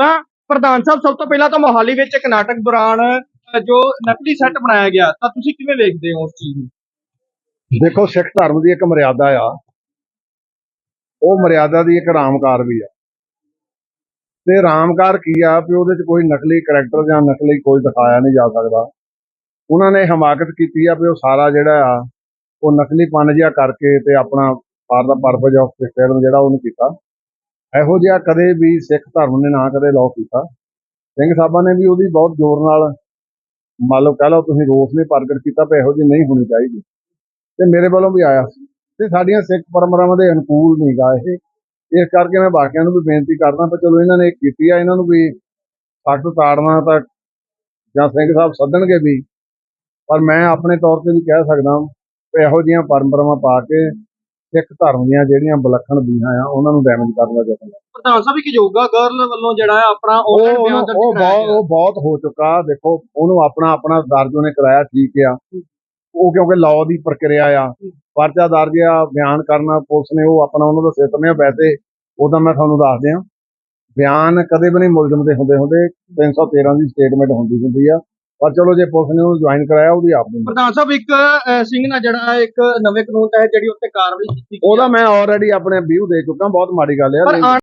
ਤਾਂ ਪ੍ਰਧਾਨ ਸਾਹਿਬ, ਸਭ ਤੋਂ ਪਹਿਲਾਂ ਤਾਂ ਮੋਹਾਲੀ ਵਿੱਚ ਇੱਕ ਨਾਟਕ ਦੌਰਾਨ ਜੋ ਨਕਲੀ ਸੈੱਟ ਬਣਾਇਆ ਗਿਆ, ਤਾਂ ਤੁਸੀਂ ਕਿਵੇਂ ਵੇਖਦੇ ਹੋ ਉਸ ਚੀਜ਼ ਨੂੰ? ਦੇਖੋ, ਸਿੱਖ ਧਰਮ ਦੀ ਇੱਕ ਮਰਿਆਦਾ ਆ। ਉਹ ਮਰਿਆਦਾ ਦੀ ਇੱਕ ਰਾਮਕਾਰ ਵੀ ਆ। ਤੇ ਰਾਮਕਾਰ ਕੀ ਆ, ਵੀ ਉਹਦੇ ਚ ਕੋਈ ਨਕਲੀ ਕਰੈਕਟਰ ਜਾਂ ਨਕਲੀ ਕੋਈ ਦਿਖਾਇਆ ਨਹੀਂ ਜਾ ਸਕਦਾ। ਉਹਨਾਂ ਨੇ ਹਮਾਕਤ ਕੀਤੀ ਆ ਵੀ ਉਹ ਸਾਰਾ ਜਿਹੜਾ ਆ, ਉਹ ਨਕਲੀ ਪਨ ਜਿਹਾ ਕਰਕੇ ਤੇ ਆਪਣਾ for the purpose of film ਜਿਹੜਾ ਉਹਨੂੰ ਕੀਤਾ। ਇਹੋ ਜਿਹਾ ਕਦੇ ਵੀ ਸਿੱਖ ਧਰਮ ਨੇ ਨਾ ਕਦੇ ਲਾਅ ਕੀਤਾ। ਸਿੰਘ ਸਾਹਿਬਾਂ ਨੇ ਵੀ ਉਹਦੀ ਬਹੁਤ ਜ਼ੋਰ ਨਾਲ ਮੰਨ ਲਓ ਕਹਿ ਲਓ ਤੁਸੀਂ ਰੋਸ ਨੇ ਪ੍ਰਗਟ ਕੀਤਾ ਵੀ ਇਹੋ ਜਿਹੀ ਨਹੀਂ ਹੋਣੀ ਚਾਹੀਦੀ। ਤੇ ਮੇਰੇ ਵੱਲੋਂ ਵੀ ਆਇਆ ਸੀ। ਤੇ ਸਾਡੀਆਂ ਸਿੱਖ ਪਰੰਪਰਾਵਾਂ ਦੇ ਅਨੁਕੂਲ ਨਹੀਂ ਗਾ ਇਹ। ਇਸ ਕਰਕੇ ਮੈਂ ਬਾਕੀਆਂ ਨੂੰ ਵੀ ਬੇਨਤੀ ਕਰਦਾ ਪਰ ਚਲੋ ਇਹਨਾਂ ਨੇ ਇਹ ਕੀਤੀ ਆ, ਇਹਨਾਂ ਨੂੰ ਵੀ ਸੱਟ ਤਾੜਨਾ ਤਾਂ ਜਾਂ ਸਿੰਘ ਸਾਹਿਬ ਸੱਦਣਗੇ ਵੀ। ਪਰ ਮੈਂ ਆਪਣੇ ਤੌਰ ਤੇ ਵੀ ਕਹਿ ਸਕਦਾ ਵੀ ਇਹੋ ਜਿਹੀਆਂ ਪਰੰਪਰਾਵਾਂ ਪਾ ਕੇ ਸਿੱਖ ਧਰਮ ਦੀਆਂ ਜਿਹੜੀਆਂ ਵਿਲੱਖਣ ਦੀਆਂ ਆ ਉਹਨਾਂ ਨੂੰ ਡੈਮੇਜ ਕਰਨ ਦਾ ਯਤਨ ਪ੍ਰਧਾਨ ਸਾਹਿਬ ਇੱਕ ਯੋਗਾ ਗਰਲ ਵੱਲੋਂ ਜਿਹੜਾ ਹੈ ਆਪਣਾ ਉਹ ਉਹ ਬਹੁਤ ਉਹ ਬਹੁਤ ਹੋ ਚੁੱਕਾ ਦੇਖੋ ਉਹਨੂੰ ਆਪਣਾ ਆਪਣਾ ਦਰਜ ਉਹਨੇ ਕਰਾਇਆ ਠੀਕ ਆ। ਉਹ ਕਿਉਂਕਿ ਲਾਅ ਦੀ ਪ੍ਰਕਿਰਿਆ ਆ ਪਰਚਾ ਦਰਜ ਆ ਬਿਆਨ ਕਰਨਾ ਪੁਲਿਸ ਨੇ ਉਹ ਆਪਣਾ ਉਹਨਾਂ ਦਾ ਸਿਸਟਮ ਆ ਵੈਸੇ ਉਹਦਾ ਮੈਂ ਤੁਹਾਨੂੰ ਦੱਸ ਦਿਆਂ। ਬਿਆਨ ਕਦੇ ਵੀ ਨਹੀਂ ਮੁਲਜ਼ਮ ਦੇ ਹੁੰਦੇ ਹੁੰਦੇ 313 ਦੀ ਸਟੇਟਮੈਂਟ ਹੁੰਦੀ ਹੁੰਦੀ ਆ। ਪਰ ਚਲੋ ਜੇ ਪੁਲਿਸ ਨੇ ਉਹਨੂੰ ਜੁਆਇਨ ਕਰਾਇਆ ਉਹਦੀ ਆਪ ਦੀ ਪ੍ਰਧਾਨ ਸਾਹਿਬ ਇੱਕ ਸਿੰਘ ਨਾਲ ਜਿਹੜਾ ਹੈ ਇੱਕ ਨਵੇਂ ਕਾਨੂੰਨ ਤਹਿਤ ਜਿਹੜੀ ਉੱਤੇ ਕਾਰਵਾਈ ਕੀਤੀ ਗਈ ਉਹਦਾ ਮੈਂ ਆਲਰੇਡੀ ਆਪਣੇ ਵਿਊ ਦੇ ਚੁੱਕਾ ਬਹੁਤ ਮਾੜੀ ਗੱਲ ਆ ਪਰ ਆਉਣ